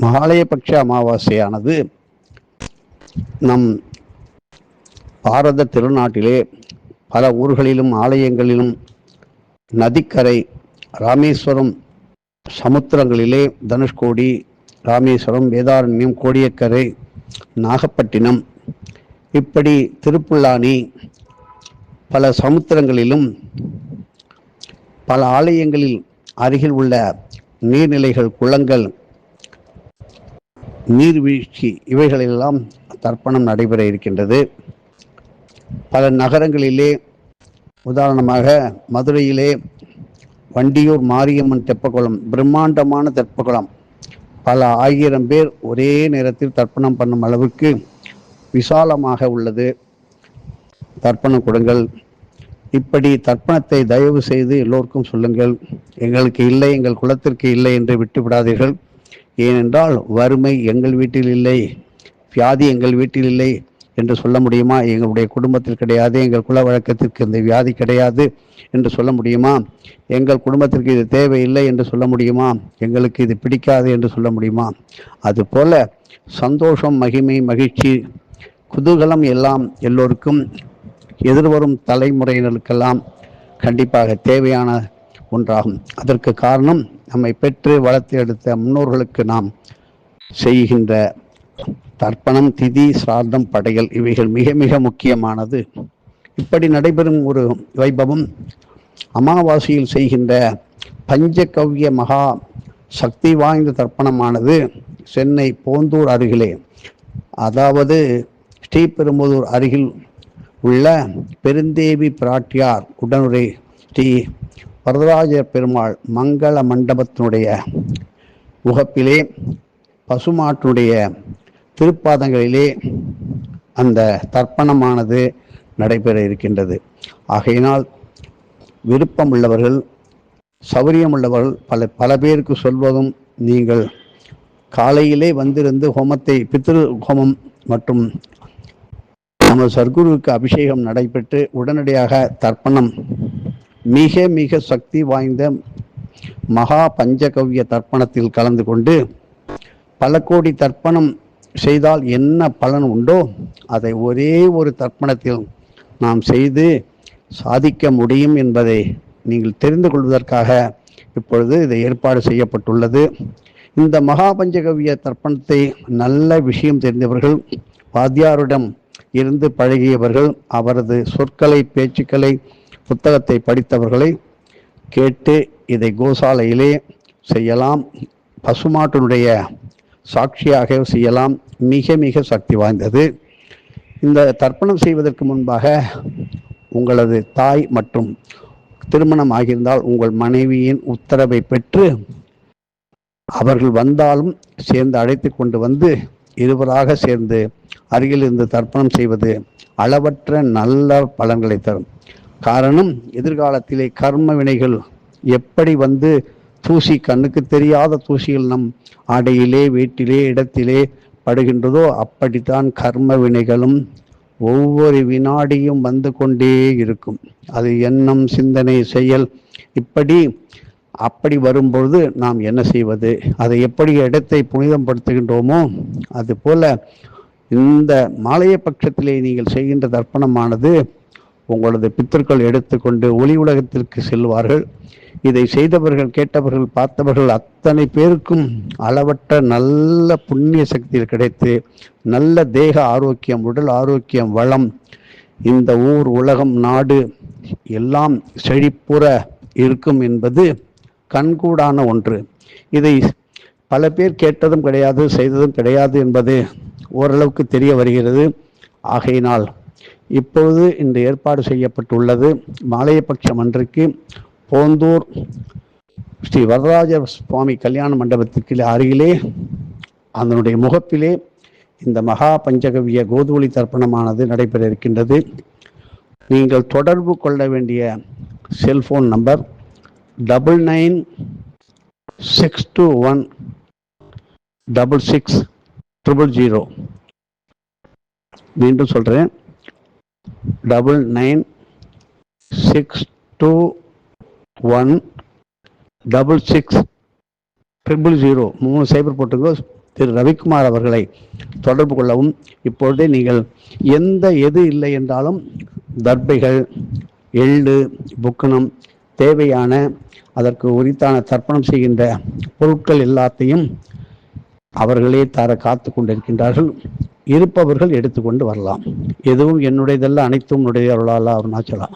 மகாலயபட்ச அமாவாசையானது நம் பாரத திருநாட்டிலே பல ஊர்களிலும் ஆலயங்களிலும் நதிக்கரை ராமேஸ்வரம் சமுத்திரங்களிலே தனுஷ்கோடி ராமேஸ்வரம் வேதாரண்யம் கோடியக்கரை நாகப்பட்டினம் இப்படி திருப்புல்லானி பல சமுத்திரங்களிலும் பல ஆலயங்களில் அருகில் உள்ள நீர்நிலைகள் குளங்கள் நீர்வீழ்ச்சி இவைகளெல்லாம் தர்ப்பணம் நடைபெற இருக்கின்றது. பல நகரங்களிலே உதாரணமாக மதுரையிலே வண்டியூர் மாரியம்மன் தெப்பக்குளம் பிரம்மாண்டமான தெப்பக்குளம். பல ஆயிரம் பேர் ஒரே நேரத்தில் தர்ப்பணம் பண்ணும் அளவுக்கு விசாலமாக உள்ளது. தர்ப்பணம் கொடுங்கள். இப்படி தர்ப்பணத்தை தயவு செய்து எல்லோருக்கும் சொல்லுங்கள். எங்களுக்கு இல்லை எங்கள் குலத்திற்கு இல்லை என்று விட்டுவிடாதீர்கள். ஏனென்றால் வறுமை எங்கள் வீட்டில் இல்லை வியாதி எங்கள் வீட்டில் இல்லை என்று சொல்ல முடியுமா? எங்களுடைய குடும்பத்தில் கிடையாது எங்கள் குல வழக்கத்திற்கு இந்த வியாதி கிடையாது என்று சொல்ல முடியுமா? எங்கள் குடும்பத்திற்கு இது தேவையில்லை என்று சொல்ல முடியுமா? எங்களுக்கு இது பிடிக்காது என்று சொல்ல முடியுமா? அதுபோல சந்தோஷம் மகிமை மகிழ்ச்சி குதூகலம் எல்லாம் எல்லோருக்கும் எதிர்வரும் தலைமுறையினருக்கெல்லாம் கண்டிப்பாக தேவையான ஒன்றாகும். அதற்கு காரணம் நம்மை பெற்று வளர்த்து எடுத்த முன்னோர்களுக்கு நாம் செய்கின்ற தர்ப்பணம் திதி சிரார்த்தம் படைகள் இவைகள் மிக மிக முக்கியமானது. இப்படி நடைபெறும் ஒரு வைபவம் அமாவாசையில் செய்கின்ற பஞ்சகவ்ய மகா சக்தி வாய்ந்த தர்ப்பணமானது சென்னை போந்தூர் அருகிலே. அதாவது ஸ்ரீபெரும்புதூர் அருகில் உள்ள பெருந்தேவி பிராட்டியார் உடனுரை ஸ்ரீ வரதராஜ பெருமாள் மங்கள மண்டபத்தினுடைய முகப்பிலே பசுமாட்டினுடைய திருப்பாதங்களிலே அந்த தர்ப்பணமானது நடைபெற இருக்கின்றது. ஆகையினால் விருப்பம் உள்ளவர்கள் சௌரியம் உள்ளவர்கள் பல பல பேருக்கு சொல்வதும் நீங்கள் காலையிலே வந்திருந்து ஹோமத்தை பித்ரு ஹோமம் மற்றும் நமது சர்க்குருவுக்கு அபிஷேகம் நடைபெற்று உடனடியாக தர்ப்பணம் மிக மிக சக்தி வாய்ந்த மகா பஞ்சகவ்ய தர்ப்பணத்தில் கலந்து கொண்டு பல கோடி தர்ப்பணம் செய்தால் என்ன பலன் உண்டோ அதை ஒரே ஒரு தர்ப்பணத்தில் நாம் செய்து சாதிக்க முடியும் என்பதை நீங்கள் தெரிந்து கொள்வதற்காக இப்பொழுது இதை ஏற்பாடு செய்யப்பட்டுள்ளது. இந்த மகா பஞ்சகவ்ய தர்ப்பணத்தை நல்ல விஷயம் தெரிந்தவர்கள் வாத்தியாரிடம் இருந்து பழகியவர்கள் அவரது சொற்களை பேச்சுக்களை புத்தகத்தை படித்தவர்களை கேட்டு இதை கோசாலையிலே செய்யலாம். பசுமாட்டினுடைய சாட்சியாக செய்யலாம். மிக மிக சக்தி வாய்ந்தது. இந்த தர்ப்பணம் செய்வதற்கு முன்பாக உங்களது தாய் மற்றும் திருமணம் ஆகியிருந்தால் உங்கள் மனைவியின் உத்தரவை பெற்று அவர்கள் வந்தாலும் சேர்ந்து அழைத்து கொண்டு வந்து இருவராக சேர்ந்து அருகில் இருந்து தர்ப்பணம் செய்வது அளவற்ற நல்ல பலன்களை தரும். காரணம் எதிர்காலத்திலே கர்ம வினைகள் எப்படி வந்து தூசி கண்ணுக்கு தெரியாத தூசிகள் நம் ஆடையிலே வீட்டிலே இடத்திலே படுகின்றதோ அப்படித்தான் கர்ம வினைகளும் ஒவ்வொரு வினாடியும் வந்து கொண்டே இருக்கும். அது எண்ணம் சிந்தனை செயல் இப்படி அப்படி வரும்பொழுது நாம் என்ன செய்வது? அதை எப்படி இடத்தை புனிதப்படுத்துகின்றோமோ அதுபோல இந்த மாலைய பட்சத்திலே நீங்கள் செய்கின்ற தர்ப்பணமானது உங்களது பித்தர்கள் எடுத்துக்கொண்டு ஒளி உலகத்திற்கு செல்வார்கள். இதை செய்தவர்கள் கேட்டவர்கள் பார்த்தவர்கள் அத்தனை பேருக்கும் அளவற்ற நல்ல புண்ணிய சக்தியில் கிடைத்து நல்ல தேக ஆரோக்கியம் உடல் ஆரோக்கியம் வளம் இந்த ஊர் உலகம் நாடு எல்லாம் செழிப்புற இருக்கும் என்பது கண்கூடான ஒன்று. இதை பல பேர் கேட்டதும் கிடையாது செய்ததும் கிடையாது என்பது ஓரளவுக்கு தெரிய வருகிறது. ஆகையினால் இப்பொழுது இந்த ஏற்பாடு செய்யப்பட்டுள்ளது. மாலையபட்சம் அன்றைக்கு போந்தூர் ஸ்ரீ வரதராஜ சுவாமி கல்யாண மண்டபத்திற்கு அருகிலே அதனுடைய முகப்பிலே இந்த மகா பஞ்சகவிய கோதுவலி தர்ப்பணமானது நடைபெற இருக்கின்றது. நீங்கள் தொடர்பு கொள்ள வேண்டிய cellphone number double nine six two one double six triple zero. மீண்டும் சொல்கிறேன் double nine six two one double six triple zero மூணு சைபர் போட்டுக்கோ. திரு ரவிக்குமார் அவர்களை தொடர்பு கொள்ளவும். இப்பொழுதே நீங்கள் எந்த எது இல்லை என்றாலும் தர்பைகள் எள்ளு புக்கணம் தேவையான அதற்கு உரித்தான தர்ப்பணம் செய்கின்ற பொருட்கள் எல்லாத்தையும் அவர்களே தர காத்து கொண்டிருக்கின்றார்கள். இருப்பவர்கள் எடுத்துக்கொண்டு வரலாம். எதுவும் என்னுடையதெல்லாம் அனைத்தும் உன்னுடைய அருளாலா அருணாச்சலா